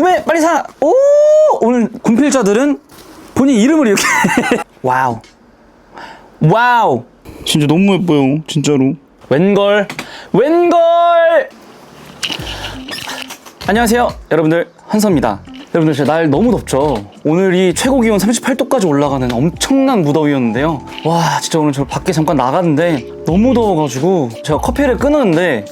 구매 빨리 사! 오! 오늘 군필자들은 본인 이름을 이렇게. 와우. 와우. 진짜 너무 예뻐요 진짜로. 웬걸? 웬걸? 안녕하세요 여러분들. 한서입니다. 여러분들 진짜 날 너무 덥죠? 오늘이 최고 기온 38도까지 올라가는 엄청난 무더위였는데요. 와 진짜 오늘 저 밖에 잠깐 나갔는데 너무 더워가지고 제가 커피를 끊었는데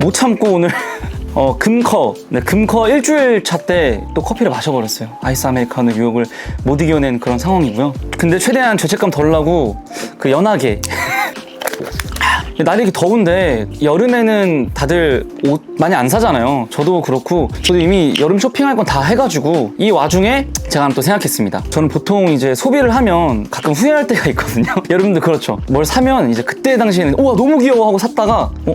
못 참고 오늘 어 금커 네 금커 일주일 차 때 또 커피를 마셔버렸어요 아이스 아메리카노 유혹을 못 이겨낸 그런 상황이고요 근데 최대한 죄책감 덜 나고 그 연하게 날이 이렇게 더운데 여름에는 다들 옷 많이 안 사잖아요. 저도 그렇고 저도 이미 여름 쇼핑할 건 다 해가지고 이 와중에 제가 또 생각했습니다. 저는 보통 이제 소비를 하면 가끔 후회할 때가 있거든요. 여러분들 그렇죠. 뭘 사면 이제 그때 당시에는 우와 너무 귀여워 하고 샀다가 어?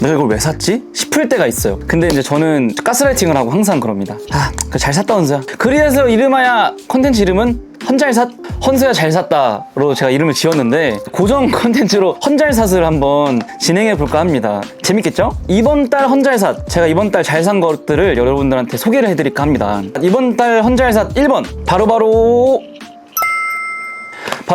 내가 이걸 왜 샀지? 싶을 때가 있어요. 근데 이제 저는 가스라이팅을 하고 항상 그럽니다. 아, 그잘 샀다 헌서야. 그래서 이름하야 컨텐츠 이름은 헌잘삿 헌서야 잘 샀다로 제가 이름을 지었는데 고정 컨텐츠로 헌잘삿을 한번 진행해 볼까 합니다. 재밌겠죠? 이번 달 헌잘삿 제가 이번 달 잘 산 것들을 여러분들한테 소개를 해드릴까 합니다. 이번 달 헌잘삿 1번 바로바로 바로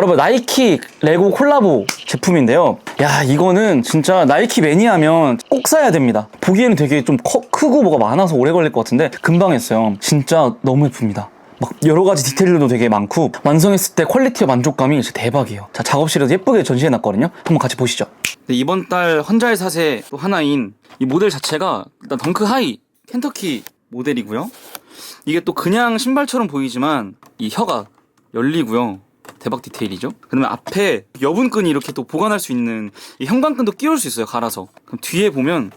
뭐 나이키 레고 콜라보 제품인데요. 야 이거는 진짜 나이키 매니아면 꼭 사야 됩니다. 보기에는 되게 좀 커- 크고 뭐가 많아서 오래 걸릴 것 같은데 금방 했어요. 진짜 너무 예쁩니다. 막 여러 가지 디테일도 되게 많고 완성했을 때 퀄리티와 만족감이 진짜 대박이에요. 자 작업실에서 예쁘게 전시해 놨거든요. 한번 같이 보시죠. 네, 이번 달 헌잘사세 또 하나인 이 모델 자체가 일단 덩크 하이 켄터키 모델이고요. 이게 또 그냥 신발처럼 보이지만 이 혀가 열리고요. 대박 디테일이죠. 그다음에 앞에 여분끈이 이렇게 또 보관할 수 있는 이 형광끈도 끼울 수 있어요. 갈아서. 그럼 뒤에 보면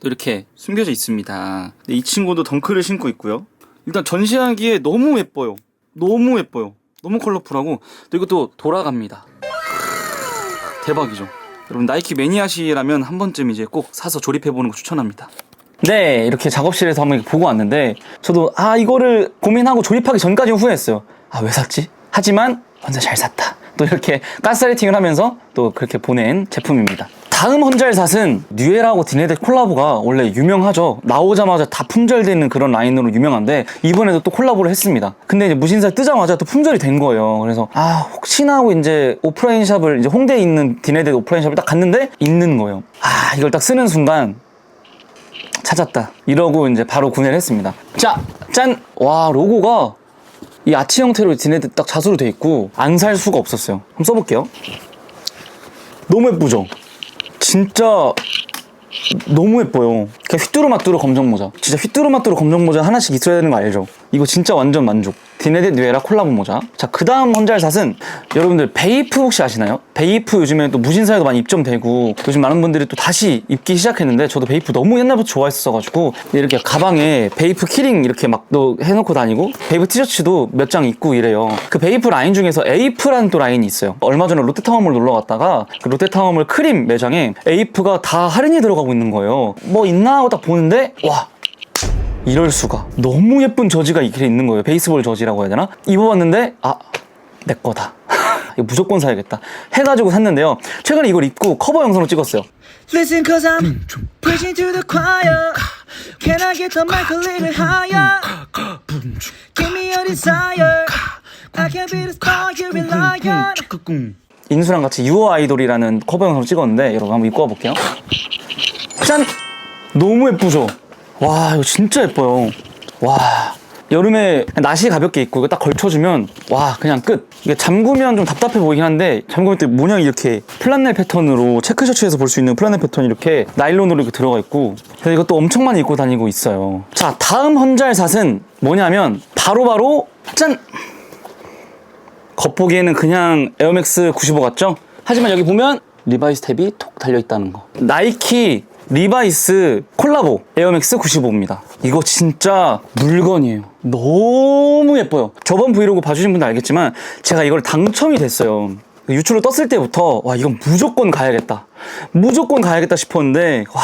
또 이렇게 숨겨져 있습니다. 근데 이 친구도 덩크를 신고 있고요. 일단 전시하기에 너무 예뻐요. 너무 예뻐요. 너무 컬러풀하고 또 이것도 돌아갑니다. 대박이죠. 여러분 나이키 매니아시라면 한 번쯤 이제 꼭 사서 조립해 보는 거 추천합니다. 네, 이렇게 작업실에서 한번 보고 왔는데 저도 아 이거를 고민하고 조립하기 전까지 후회했어요. 아 왜 샀지? 하지만 혼자 잘 샀다. 또 이렇게 가스라이팅을 하면서 또 그렇게 보낸 제품입니다. 다음 헌잘삿은 뉴에라하고 디네데 콜라보가 원래 유명하죠. 나오자마자 다 품절되는 그런 라인으로 유명한데 이번에도 또 콜라보를 했습니다. 근데 이제 무신사 뜨자마자 또 품절이 된 거예요. 그래서 아 혹시나 하고 이제 오프라인 샵을 이제 홍대에 있는 디네데 오프라인 샵을 딱 갔는데 있는 거예요. 아 이걸 딱 쓰는 순간 찾았다. 이러고 이제 바로 구매를 했습니다. 자, 짠! 와, 로고가 이 아치 형태로 지네들 딱 자수로 돼 있고 안 살 수가 없었어요. 한번 써볼게요. 너무 예쁘죠? 진짜 너무 예뻐요. 그냥 휘뚜루마뚜루 검정 모자. 진짜 휘뚜루마뚜루 검정 모자 하나씩 있어야 되는 거 알죠? 이거 진짜 완전 만족. 디네데 뉴에라 콜라보 모자. 자, 그 다음 헌잘삿은 여러분들 베이프 혹시 아시나요? 베이프 요즘에 또 무신사에도 많이 입점되고 요즘 많은 분들이 또 다시 입기 시작했는데 저도 베이프 너무 옛날부터 좋아했어가지고 이렇게 가방에 베이프 키링 이렇게 막 또 해놓고 다니고 베이프 티셔츠도 몇 장 입고 이래요. 그 베이프 라인 중에서 에이프라는 또 라인이 있어요. 얼마 전에 롯데타워몰 놀러 갔다가 그 롯데타워몰 크림 매장에 에이프가 다 할인이 들어가고 있는 거예요. 뭐 있나 하고 딱 보는데 와 이럴 수가 너무 예쁜 저지가 이렇게 있는 거예요 베이스볼 저지라고 해야 되나 입어봤는데 아 내 거다 이거 무조건 사야겠다 해가지고 샀는데요 최근에 이걸 입고 커버 영상을 찍었어요 Listen cause I'm preaching to the choir Can I get the mic a little higher Give me your desire I can be the star you rely on 인수랑 같이 유어 아이돌이라는 커버 영상을 찍었는데 여러분 한번 입고 와볼게요 짠 너무 예쁘죠 와 이거 진짜 예뻐요. 와 여름에 나시 가볍게 입고 이거 딱 걸쳐주면 와 그냥 끝. 이게 잠그면 좀 답답해 보이긴 한데 잠그면 때 모양이 이렇게 플란넬 패턴으로 체크셔츠에서 볼 수 있는 플란넬 패턴이 이렇게 나일론으로 이렇게 들어가 있고 그래서 이것도 엄청 많이 입고 다니고 있어요. 자 다음 헌잘삿은 뭐냐면 바로바로 짠! 겉보기에는 그냥 에어맥스 95 같죠? 하지만 여기 보면 리바이스 탭이 톡 달려있다는 거. 나이키 리바이스 콜라보 에어맥스 95입니다. 이거 진짜 물건이에요. 너무 예뻐요. 저번 브이로그 봐주신 분들 알겠지만 제가 이걸 당첨이 됐어요. 유출로 떴을 때부터 와 이건 무조건 가야겠다. 무조건 가야겠다 싶었는데 와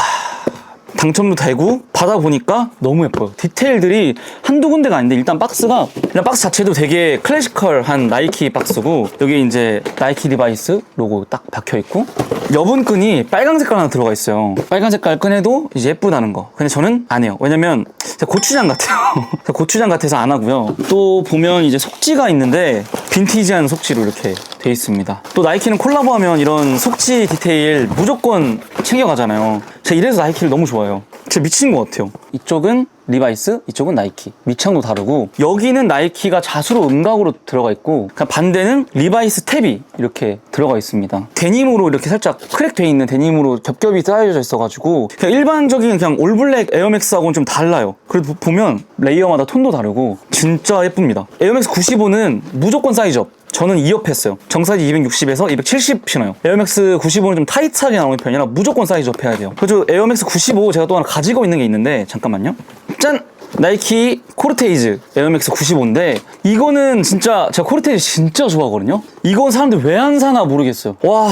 당첨도 되고 받아보니까 너무 예뻐요. 디테일들이 한두 군데가 아닌데 일단 박스가 그냥 박스 자체도 되게 클래시컬한 나이키 박스고 여기 이제 나이키 리바이스 로고 딱 박혀 있고 여분 끈이 빨간 색깔 하나 들어가 있어요. 빨간 색깔 끈에도 이제 예쁘다는 거. 근데 저는 안 해요. 왜냐면 고추장 같아요. 고추장 같아서 안 하고요. 또 보면 이제 속지가 있는데 빈티지한 속지로 이렇게 돼 있습니다. 또 나이키는 콜라보하면 이런 속지 디테일 무조건 챙겨가잖아요. 제가 이래서 나이키를 너무 좋아해요. 진짜 미친 것 같아요. 이쪽은 리바이스, 이쪽은 나이키. 밑창도 다르고 여기는 나이키가 자수로 음각으로 들어가 있고 그냥 반대는 리바이스 탭이 이렇게 들어가 있습니다. 데님으로 이렇게 살짝 크랙돼 있는 데님으로 겹겹이 쌓여져 있어가지고 그냥 일반적인 그냥 올블랙 에어맥스하고는 좀 달라요. 그래도 보면 레이어마다 톤도 다르고 진짜 예쁩니다. 에어맥스 95는 무조건 사이즈업. 저는 2업 했어요. 정사이즈 260에서 270 신어요. 에어맥스 95는 좀 타이트하게 나오는 편이라 무조건 사이즈 업 해야 돼요. 그래서 에어맥스 95 제가 또 하나 가지고 있는 게 있는데 잠깐만요. 짠! 나이키 코르테이즈 에어맥스 95인데 이거는 진짜 제가 코르테이즈 진짜 좋아하거든요. 이건 사람들 왜 안 사나 모르겠어요. 와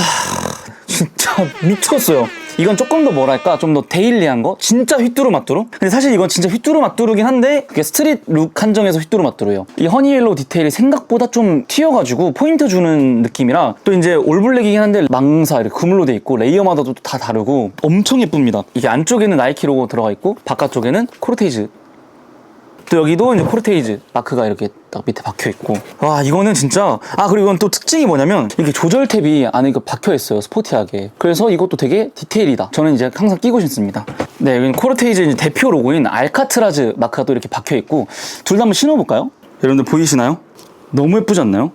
진짜 미쳤어요. 이건 조금 더 뭐랄까? 좀 더 데일리한 거? 진짜 휘뚜루 마뚜루? 근데 사실 이건 진짜 휘뚜루 마뚜루긴 한데 그게 스트릿 룩 한정에서 휘뚜루 마뚜루예요. 이 허니옐로우 디테일이 생각보다 좀 튀어가지고 포인트 주는 느낌이라 또 이제 올블랙이긴 한데 망사 이렇게 그물로 돼 있고 레이어마다도 다 다르고 엄청 예쁩니다. 이게 안쪽에는 나이키 로고 들어가 있고 바깥쪽에는 코르테이즈 또 여기도 이제 코르테이즈 마크가 이렇게 딱 밑에 박혀 있고. 와 이거는 진짜 아 그리고 이건 또 특징이 뭐냐면 이렇게 조절 탭이 안에 박혀 있어요 스포티하게. 그래서 이것도 되게 디테일이다. 저는 이제 항상 끼고 신습니다. 네 여기는 코르테이즈 대표 로고인 알카트라즈 마크가 또 이렇게 박혀 있고. 둘 다 한번 신어볼까요? 여러분들 보이시나요? 너무 예쁘지 않나요?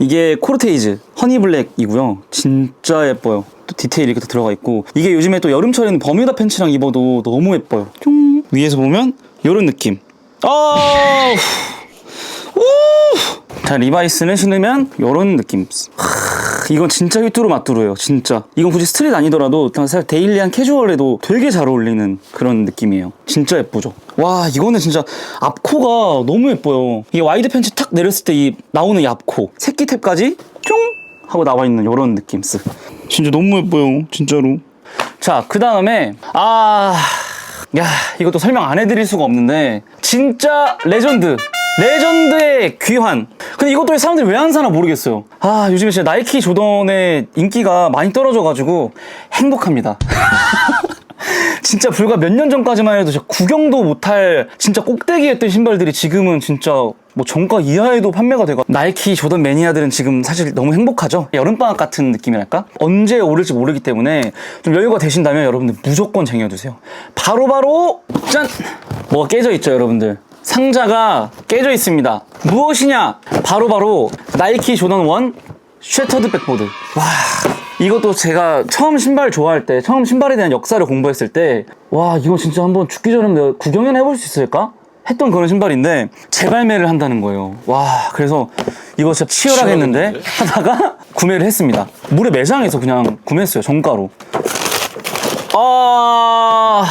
이게 코르테이즈 허니블랙이고요. 진짜 예뻐요. 또 디테일이 이렇게 또 들어가 있고. 이게 요즘에 또 여름철에는 버뮤다 팬츠랑 입어도 너무 예뻐요. 쫑! 위에서 보면 이런 느낌 아, 우! 자 리바이스는 신으면 이런 느낌. 하, 이건 진짜 휘뚜루 마뚜루예요, 진짜. 이건 굳이 스트릿 아니더라도 사실 데일리한 캐주얼에도 되게 잘 어울리는 그런 느낌이에요. 진짜 예쁘죠. 와, 이거는 진짜 앞코가 너무 예뻐요. 이게 와이드 팬츠 탁 내렸을 때 이 나오는 이 앞코, 새끼 탭까지 쫑 하고 나와 있는 이런 느낌 쓱. 진짜 너무 예뻐요. 진짜로. 자, 그 다음에, 아, 야, 이것도 설명 안 해드릴 수가 없는데, 진짜 레전드. 레전드의 귀환. 근데 이것도 왜 사람들이 왜 안 사나 모르겠어요. 아, 요즘에 진짜 나이키 조던의 인기가 많이 떨어져가지고 행복합니다. 진짜 불과 몇 년 전까지만 해도 구경도 못할 진짜 꼭대기 했던 신발들이 지금은 진짜 뭐 정가 이하에도 판매가 되고 나이키 조던 매니아들은 지금 사실 너무 행복하죠? 여름방학 같은 느낌이랄까? 언제 오를지 모르기 때문에 좀 여유가 되신다면 여러분들 무조건 쟁여두세요. 바로바로 짠! 뭐가 깨져 있죠 여러분들? 상자가 깨져 있습니다. 무엇이냐? 바로바로 나이키 조던 1 쉐터드 백보드. 와 이것도 제가 처음 신발 좋아할 때, 처음 신발에 대한 역사를 공부했을 때, 와, 이거 진짜 한번 죽기 전에 구경이나 해볼 수 있을까? 했던 그런 신발인데, 재발매를 한다는 거예요. 와, 그래서 이거 진짜 치열하게 했는데, 하다가 구매를 했습니다. 물의 매장에서 그냥 구매했어요, 정가로. 아.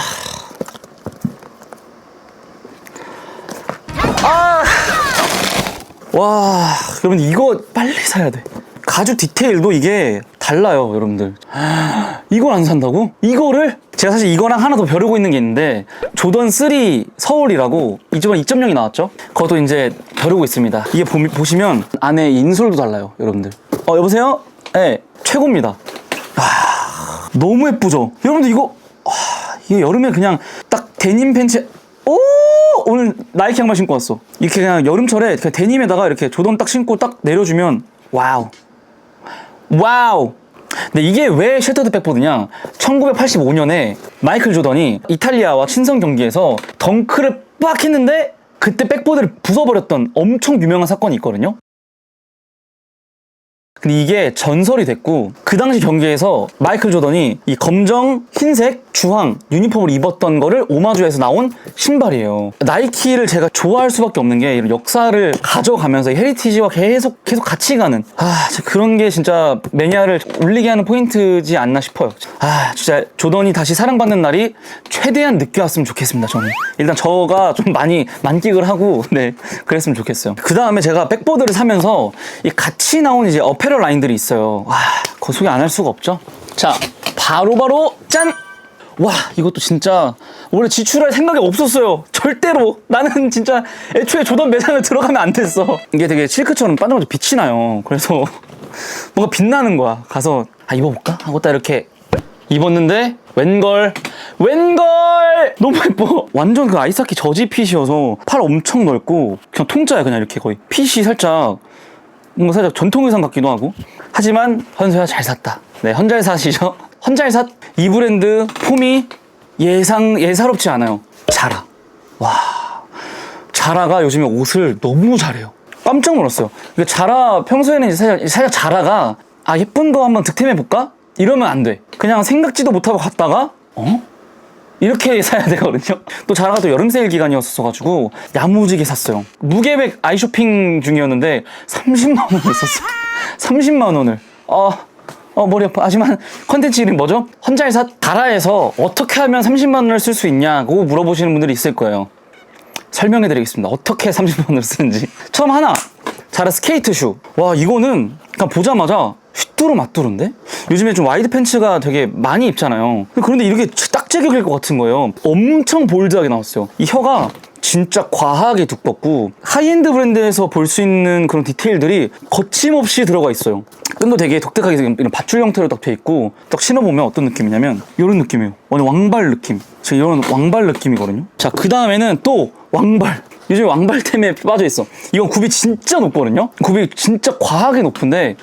아. 와, 여러분 이거 빨리 사야 돼. 가죽 디테일도 이게 달라요, 여러분들. 이걸 안 산다고? 이거를? 제가 사실 이거랑 하나 더 벼르고 있는 게 있는데, 조던 3 서울이라고 이번에 2.0이 나왔죠? 그것도 이제 벼르고 있습니다. 이게 보, 보시면 안에 인솔도 달라요, 여러분들. 어, 여보세요? 네, 최고입니다. 아, 너무 예쁘죠? 여러분들 이거, 아, 이게 여름에 그냥 딱 데님 팬츠, 오! 오늘 나이키 양말 신고 왔어. 이렇게 그냥 여름철에 그냥 데님에다가 이렇게 조던 딱 신고 딱 내려주면, 와우. 와우! 근데 이게 왜 쉐터드 백보드냐? 1985년에 마이클 조던이 이탈리아와 친선 경기에서 덩크를 빡 했는데 그때 백보드를 부숴버렸던 엄청 유명한 사건이 있거든요. 근데 이게 전설이 됐고 그 당시 경기에서 마이클 조던이 이 검정, 흰색, 주황 유니폼을 입었던 거를 오마주해서 나온 신발이에요. 나이키를 제가 좋아할 수밖에 없는 게 이런 역사를 가져가면서 이 헤리티지와 계속 계속 같이 가는 아 그런 게 진짜 매니아를 울리게 하는 포인트지 않나 싶어요. 아 진짜 조던이 다시 사랑받는 날이 최대한 늦게 왔으면 좋겠습니다. 저는 일단 저가 좀 많이 만끽을 하고 네 그랬으면 좋겠어요. 그 다음에 제가 백보드를 사면서 이 같이 나온 이제 어페 럴 라인들이 있어요. 와, 그거 소개 안 할 수가 없죠. 자, 바로 바로 짠! 와 이것도 진짜 원래 지출할 생각이 없었어요. 절대로. 나는 진짜 애초에 조던 매장을 들어가면 안 됐어. 이게 되게 실크처럼 반짝반짝 빛이 나요. 그래서 뭔가 빛나는 거야. 가서 아 입어볼까? 하고 딱 이렇게 입었는데 웬걸? 웬걸! 너무 예뻐. 완전 그 아이스하키 저지 핏이어서 팔 엄청 넓고 그냥 통짜야 그냥 이렇게 거의. 핏이 살짝 뭔가 살짝 전통 의상 같기도 하고. 하지만 헌서야 잘 샀다. 네 헌잘사시죠? 헌잘삿 이 브랜드 폼이 예상 예사롭지 않아요. 자라. 와. 자라가 요즘에 옷을 너무 잘해요. 깜짝 놀랐어요. 자라 평소에는 이제 살짝, 살짝 자라가 아 예쁜 거 한번 득템해 볼까? 이러면 안 돼. 그냥 생각지도 못하고 갔다가 어 이렇게 사야 되거든요. 또 자라가 또 여름 세일 기간이었어가지고 야무지게 샀어요. 무계획 아이쇼핑 중이었는데 30만 원을 썼어요. 30만 원을. 어, 어 머리 아파. 하지만 컨텐츠 이름 뭐죠? 헌잘사 다라에서 어떻게 하면 30만 원을 쓸 수 있냐고 물어보시는 분들이 있을 거예요. 설명해 드리겠습니다. 어떻게 30만 원을 쓰는지. 처음 하나. 자라 스케이트 슈. 와, 이거는 그냥 보자마자 휘뚜루 마뚜루인데? 요즘에 좀 와이드 팬츠가 되게 많이 입잖아요. 그런데 이렇게 딱 제격일 것 같은 거예요. 엄청 볼드하게 나왔어요. 이 혀가 진짜 과하게 두껍고 하이엔드 브랜드에서 볼 수 있는 그런 디테일들이 거침없이 들어가 있어요. 끈도 되게 독특하게 이런 밧줄 형태로 딱 돼 있고 딱 신어보면 어떤 느낌이냐면 이런 느낌이에요. 완전 왕발 느낌. 지금 이런 왕발 느낌이거든요. 자, 그 다음에는 또 왕발. 요즘 왕발템에 빠져 있어. 이건 굽이 진짜 높거든요. 굽이 진짜 과하게 높은데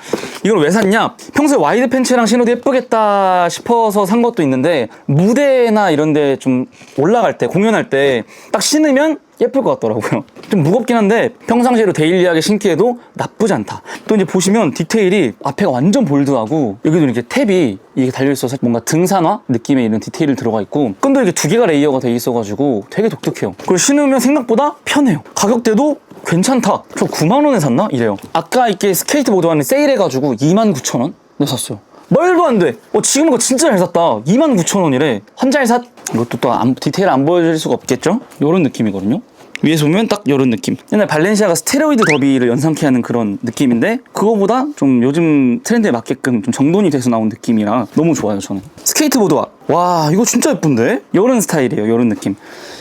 이걸 왜 샀냐? 평소에 와이드 팬츠랑 신어도 예쁘겠다 싶어서 산 것도 있는데 무대나 이런 데 좀 올라갈 때 공연할 때 딱 신으면 예쁠 것 같더라고요. 좀 무겁긴 한데 평상시에도 데일리하게 신기에도 나쁘지 않다. 또 이제 보시면 디테일이 앞에가 완전 볼드하고 여기도 이렇게 탭이 이게 달려있어서 뭔가 등산화 느낌의 이런 디테일이 들어가 있고 끈도 이렇게 두 개가 레이어가 돼 있어가지고 되게 독특해요. 그리고 신으면 생각보다 편해요. 가격대도 괜찮다. 저 9만 원에 샀나? 이래요. 아까 이렇게 스케이트보드 안에 세일해가지고 2만 9천 원? 네 샀어요. 말도 안 돼. 어, 지금 이거 진짜 잘 샀다. 2만 9천 원이래. 헌잘 샀. 이것도 또 안- 디테일 안 보여줄 수가 없겠죠? 이런 느낌이거든요. 위에서 보면 딱 이런 느낌. 옛날 발렌시아가 스테로이드 더비를 연상케 하는 그런 느낌인데 그거보다 좀 요즘 트렌드에 맞게끔 좀 정돈이 돼서 나온 느낌이라 너무 좋아요 저는. 스케이트보드와 와 이거 진짜 예쁜데? 이런 스타일이에요. 이런 느낌.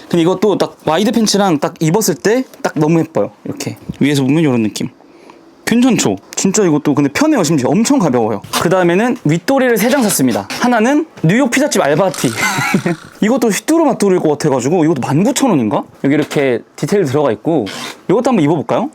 근데 이것도 딱 와이드 팬츠랑 딱 입었을 때 딱 너무 예뻐요. 이렇게 위에서 보면 이런 느낌. 괜찮죠? 진짜 이것도 근데 편해요 심지어. 엄청 가벼워요. 그 다음에는 윗도리를 세장 샀습니다. 하나는 뉴욕 피자집 알바티. 이것도 휘뚜루마뚜루일 것 같아가지고 이것도 19,000원인가? 여기 이렇게 디테일 들어가 있고 이것도 한번 입어볼까요?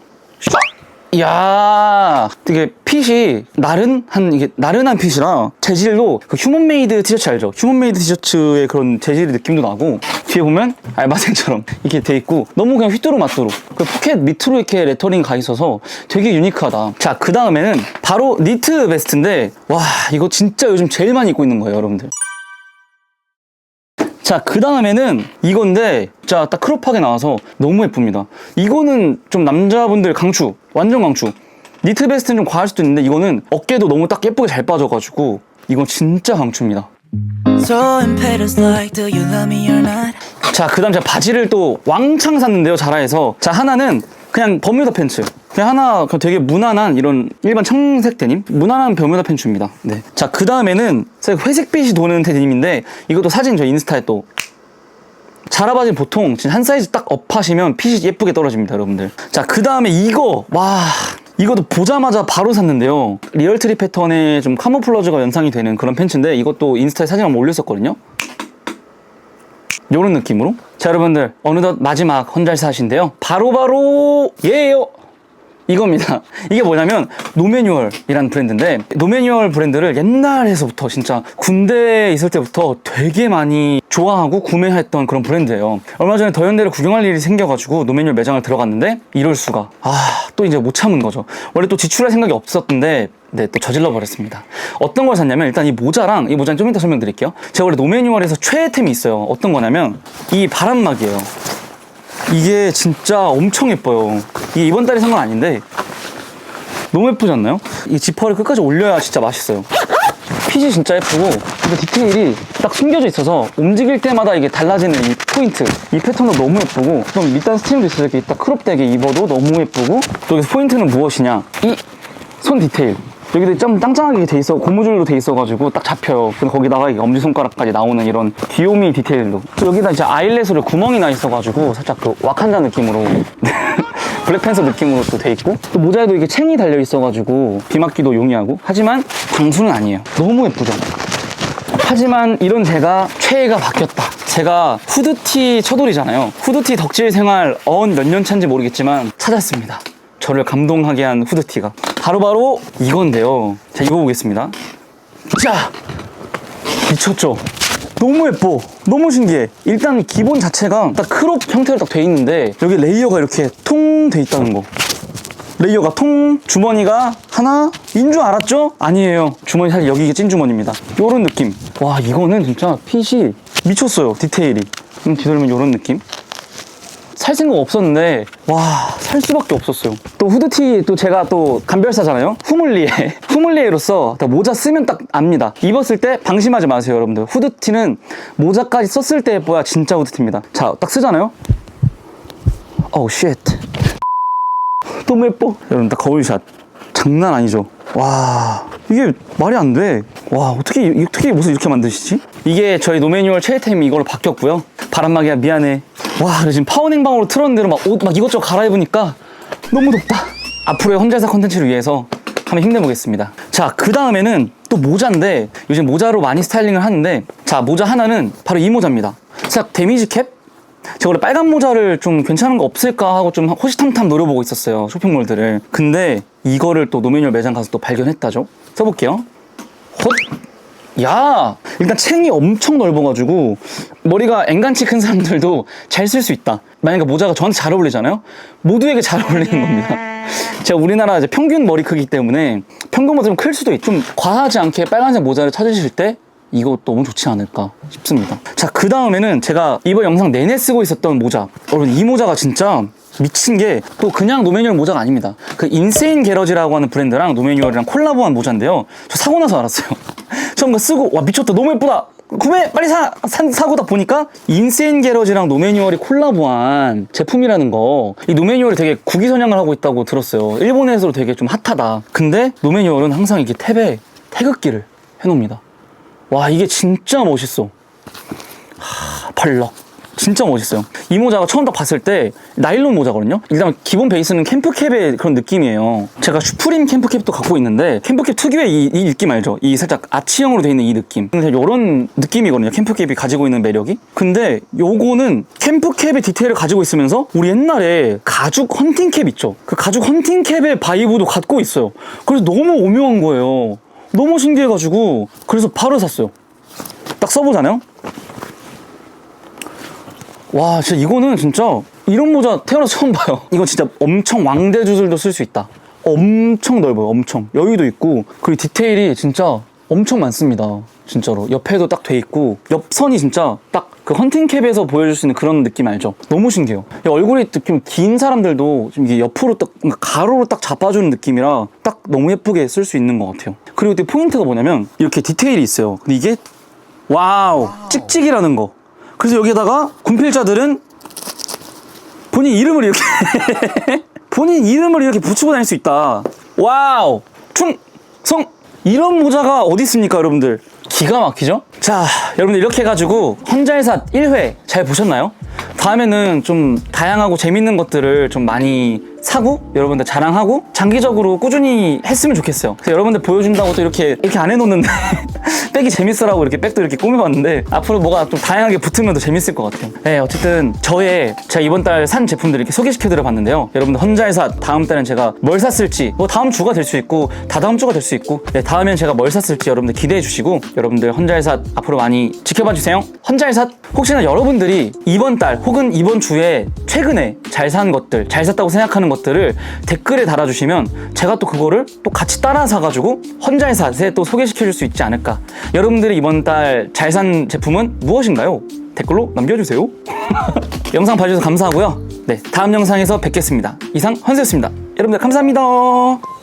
이야 되게 핏이 나른한 이게 나른한 핏이라 재질도 그 휴먼메이드 티셔츠 알죠? 휴먼메이드 티셔츠의 그런 재질 느낌도 나고 뒤에 보면 알바생처럼 이렇게 돼 있고 너무 그냥 휘뚜루마뚜루. 그 포켓 밑으로 이렇게 레터링 가 있어서 되게 유니크하다. 자 그 다음에는 바로 니트 베스트인데 와 이거 진짜 요즘 제일 많이 입고 있는 거예요 여러분들 자, 그 다음에는 이건데, 자, 딱 크롭하게 나와서 너무 예쁩니다. 이거는 좀 남자분들 강추, 완전 강추. 니트 베스트는 좀 과할 수도 있는데, 이거는 어깨도 너무 딱 예쁘게 잘 빠져가지고, 이건 진짜 강추입니다. 자, 그 다음 제가 바지를 또 왕창 샀는데요, 자라에서. 자, 하나는 그냥 버뮤다 팬츠. 그냥 하나 그 되게 무난한 이런 일반 청색 데님? 무난한 버뮤다 팬츠입니다. 네. 자, 그 다음에는 회색빛이 도는 데님인데, 이것도 사진 저 인스타에 또 자라 바지 보통 진짜 한 사이즈 딱 업하시면 핏이 예쁘게 떨어집니다, 여러분들. 자, 그 다음에 이거, 와. 이것도 보자마자 바로 샀는데요. 리얼트리 패턴의 좀 카모플러즈가 연상이 되는 그런 팬츠인데 이것도 인스타에 사진 한번 올렸었거든요. 요런 느낌으로. 자, 여러분들, 어느덧 마지막 헌잘사신데요. 바로바로, 예요! 이겁니다. 이게 뭐냐면, 노매뉴얼이라는 브랜드인데, 노매뉴얼 브랜드를 옛날에서부터 진짜 군대에 있을 때부터 되게 많이 좋아하고 구매했던 그런 브랜드예요. 얼마 전에 더현대를 구경할 일이 생겨가지고 노매뉴얼 매장을 들어갔는데, 이럴 수가. 아, 또 이제 못 참은 거죠. 원래 또 지출할 생각이 없었던데, 네, 또 저질러 버렸습니다. 어떤 걸 샀냐면 일단 이 모자랑 이 모자는 좀 이따 설명드릴게요. 제가 원래 노매뉴얼에서 최애템이 있어요. 어떤 거냐면 이 바람막이에요. 이게 진짜 엄청 예뻐요. 이게 이번 달에 산 건 아닌데 너무 예쁘지 않나요? 이 지퍼를 끝까지 올려야 진짜 맛있어요. 핏이 진짜 예쁘고 근데 디테일이 딱 숨겨져 있어서 움직일 때마다 이게 달라지는 이 포인트 이 패턴도 너무 예쁘고 그럼 밑단 스팀도 있어서 이렇게 딱 크롭되게 입어도 너무 예쁘고 또 여기서 포인트는 무엇이냐 이 손 디테일 여기도 좀 짱짱하게 돼 있어 고무줄로 돼 있어가지고 딱 잡혀요. 근데 거기다가 엄지손가락까지 나오는 이런 귀요미 디테일도. 또 여기다 이제 아일렛으로 구멍이 나 있어가지고 살짝 그 와칸다 느낌으로. 블랙팬서 느낌으로 또 돼 있고 또 모자에도 이게 챙이 달려 있어가지고 비 맞기도 용이하고 하지만 방수는 아니에요 너무 예쁘죠 하지만 이런 제가 최애가 바뀌었다. 제가 후드티 처돌이잖아요. 후드티 덕질 생활 언 몇 년 차인지 모르겠지만 찾았습니다. 저를 감동하게 한 후드티가. 바로바로 이건데요. 자, 입어보겠습니다. 자! 미쳤죠? 너무 예뻐. 너무 신기해. 일단 기본 자체가 딱 크롭 형태로 딱 돼 있는데 여기 레이어가 이렇게 통 돼 있다는 거. 레이어가 통 주머니가 하나 인 줄 알았죠? 아니에요. 주머니 사실 여기 찐 주머니입니다. 요런 느낌. 와 이거는 진짜 핏이 미쳤어요. 디테일이. 좀 뒤돌면 요런 느낌. 살 생각 없었는데 와 살 수밖에 없었어요. 또 후드티 또 제가 또 감별사잖아요. 후물리에 후물리에로서 딱 모자 쓰면 딱 압니다. 입었을 때 방심하지 마세요, 여러분들. 후드티는 모자까지 썼을 때 예뻐야 진짜 후드티입니다. 자, 딱 쓰잖아요. 어우 쉣. 너무 예뻐. 여러분, 딱 거울샷. 장난 아니죠? 와, 이게 말이 안 돼. 와, 어떻게, 어떻게 옷을 이렇게 만드시지? 이게 저희 노매뉴얼 최애템이 이걸로 바뀌었고요. 바람막이야, 미안해. 와, 그래, 지금 파워 냉방으로 틀었는데도 막옷 막 이것저것 갈아입으니까 너무 덥다. 앞으로의 혼자서 컨텐츠를 위해서 한번 힘내보겠습니다. 자, 그 다음에는 또 모자인데, 요즘 모자로 많이 스타일링을 하는데, 자, 모자 하나는 바로 이 모자입니다. 자, 데미지 캡? 제가 원래 빨간 모자를 좀 괜찮은 거 없을까 하고 좀 호시탐탐 노려보고 있었어요. 쇼핑몰들을. 근데 이거를 또 노매뉴얼 매장 가서 또 발견했다죠. 써볼게요. 헛! 야! 일단 챙이 엄청 넓어가지고 머리가 앵간치 큰 사람들도 잘 쓸 수 있다. 만약에 모자가 저한테 잘 어울리잖아요? 모두에게 잘 어울리는 겁니다. 제가 우리나라 이제 평균 머리 크기 때문에 평균보다 좀 클 수도 있, 좀 과하지 않게 빨간색 모자를 찾으실 때 이거 너무 좋지 않을까 싶습니다. 자, 그 다음에는 제가 이번 영상 내내 쓰고 있었던 모자. 여러분, 이 모자가 진짜 미친 게 또 그냥 노매뉴얼 모자가 아닙니다. 그 인세인 게러지라고 하는 브랜드랑 노매뉴얼이랑 콜라보한 모자인데요. 저 사고 나서 알았어요. 처음 그 쓰고 와 미쳤다 너무 예쁘다. 구매 빨리 사, 사 사고다 보니까 인세인 게러지랑 노매뉴얼이 콜라보한 제품이라는 거. 이 노매뉴얼이 되게 국위선양을 하고 있다고 들었어요. 일본에서도 되게 좀 핫하다. 근데 노매뉴얼은 항상 이게 탭에 태극기를 해놓습니다. 와 이게 진짜 멋있어. 하, 펄럭. 진짜 멋있어요. 이 모자가 처음 딱 봤을 때 나일론 모자거든요. 일단 기본 베이스는 캠프캡의 그런 느낌이에요. 제가 슈프림 캠프캡도 갖고 있는데 캠프캡 특유의 이, 이 느낌 알죠? 이 살짝 아치형으로 되어 있는 이 느낌. 이런 느낌이거든요. 캠프캡이 가지고 있는 매력이. 근데 요거는 캠프캡의 디테일을 가지고 있으면서 우리 옛날에 가죽 헌팅캡 있죠? 그 가죽 헌팅캡의 바이브도 갖고 있어요. 그래서 너무 오묘한 거예요. 너무 신기해가지고 그래서 바로 샀어요. 딱 써보잖아요. 와, 진짜 이거는 진짜 이런 모자 태어나서 처음 봐요. 이거 진짜 엄청 왕대주술도 쓸 수 있다. 엄청 넓어요, 엄청. 여유도 있고, 그리고 디테일이 진짜 엄청 많습니다. 진짜로. 옆에도 딱 돼 있고, 옆선이 진짜 딱 그 헌팅캡에서 보여줄 수 있는 그런 느낌 알죠? 너무 신기해요. 이 얼굴이 좀 긴 사람들도 좀 이게 옆으로 딱, 가로로 딱 잡아주는 느낌이라 딱 너무 예쁘게 쓸 수 있는 것 같아요. 그리고 또 포인트가 뭐냐면, 이렇게 디테일이 있어요. 근데 이게, 와우, 찍찍이라는 거. 그래서 여기다가 군필자들은 본인 이름을 이렇게 본인 이름을 이렇게 붙이고 다닐 수 있다. 와우 충성 이런 모자가 어디 있습니까, 여러분들? 기가 막히죠? 자, 여러분들 이렇게 해가지고 헌잘삿 1회 잘 보셨나요? 다음에는 좀 다양하고 재밌는 것들을 좀 많이 사고 여러분들 자랑하고 장기적으로 꾸준히 했으면 좋겠어요. 그래서 여러분들 보여준다고 또 이렇게 이렇게 안 해놓는데 백이 재밌어라고 이렇게 백도 이렇게 꾸며봤는데 앞으로 뭐가 좀 다양하게 붙으면 더 재밌을 것 같아요. 네, 어쨌든 저의 제가 이번 달 산 제품들 이렇게 소개시켜드려봤는데요. 여러분들 헌잘삿 다음 달엔 제가 뭘 샀을지 뭐 다음 주가 될 수 있고 다다음 주가 될 수 있고 네, 다음엔 제가 뭘 샀을지 여러분들 기대해 주시고 여러분들 헌잘삿 앞으로 많이 지켜봐 주세요. 헌잘삿 혹시나 여러분들이 이번 달 혹은 이번 주에 최근에 잘 산 것들 잘 샀다고 생각하는 것 들을 댓글에 달아주시면 제가 또 그거를 또 같이 따라 사가지고 헌잘삿에 또 소개시켜 줄 수 있지 않을까. 여러분들이 이번 달 잘 산 제품은 무엇인가요? 댓글로 남겨주세요. 영상 봐주셔서 감사하고요. 네, 다음 영상에서 뵙겠습니다. 이상 헌세였습니다. 여러분들 감사합니다.